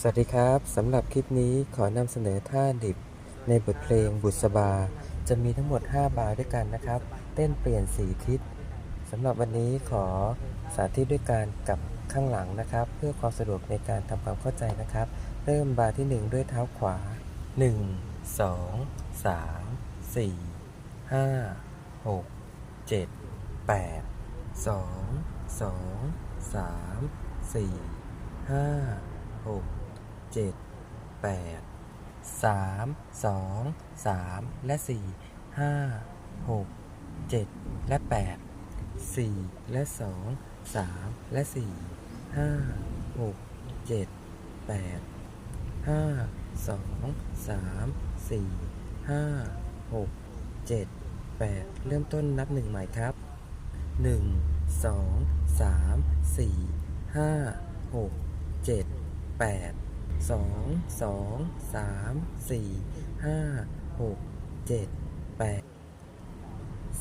สวัสดีครับสำหรับคลิปนี้ขอนำเสนอท่าดิบในบทเพลงบุษบา จะมีทั้งหมด 5 บาร์ด้วยกันนะครับ เต้นเปลี่ยน4ทิศสำหรับวันนี้ขอสาธิตด้วยการกลับข้างหลังนะครับ เพื่อความสะดวกในการทำความเข้าใจนะครับ เริ่มบาร์ที่ 1 ด้วยเท้าขวา 1 2 3 4 5 6 7 8 2 2 3 4 5หก เจ็ดแปดสามสองสามและสี่ห้าหกเจ็ดและแปดสี่และสองสามและสี่ห้าหกเจ็ดแปดห้าสองสามสี่ห้าหกเจ็ดแปดเริ่มต้นนับหนึ่งใหม่ครับหนึ่งสองสามสี่ห้าหกเจ็ดแปด สองสองสามสี่ห้าหกเจ็ดแปด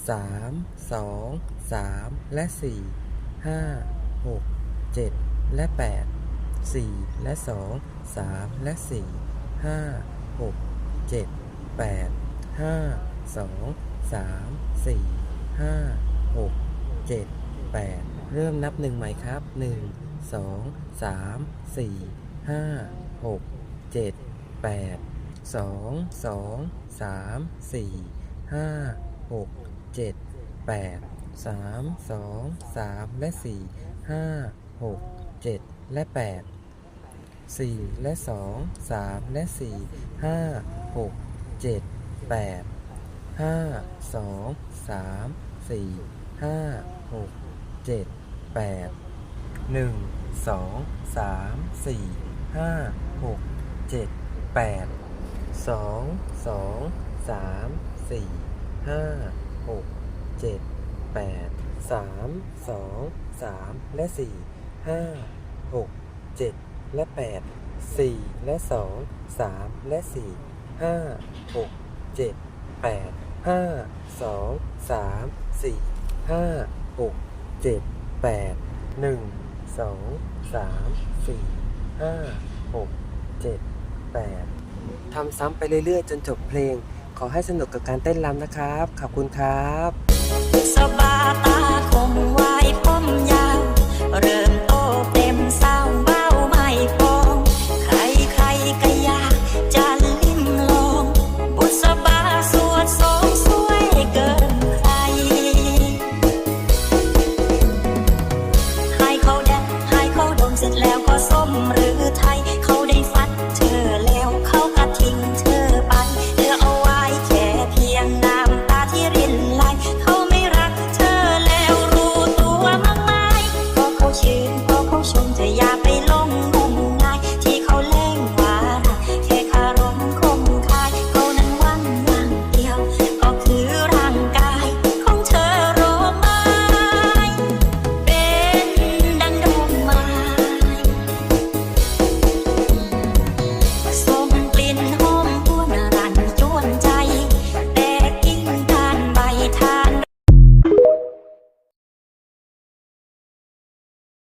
สามสองสามและสี่ห้าหกเจ็ดและแปดสี่และสองสามและสี่ห้าหกเจ็ดแปดห้าสองสามสี่ห้าหกเจ็ดแปดเริ่มนับหนึ่งใหม่ครับหนึ่งสองสามสี่ห้า หกเจ็ดแปดสองสองสามสี่ห้าหกเจ็ดแปดสามสองสามและสี่ห้าหกเจ็ดและแปดสี่และสองสามและสี่ห้าหกเจ็ดแปดห้าสองสามสี่ห้าหกเจ็ดแปดหนึ่งสองสามสี่ ห้าหกเจ็ดแปดสองสองสามสี่ห้าหกเจ็ดแปดสามสองสามและสี่ห้าหกเจ็ดและแปดสี่และสองสามและสี่ห้าหกเจ็ดแปดห้าสองสามสี่ห้าหกเจ็ดแปดหนึ่งสองสามสี่ ห้าหกเจ็ดแปดทำซ้ำไปเรื่อยๆ จนจบเพลง ขอให้สนุกกับการเต้นรำนะครับ ขอบคุณครับสบาตา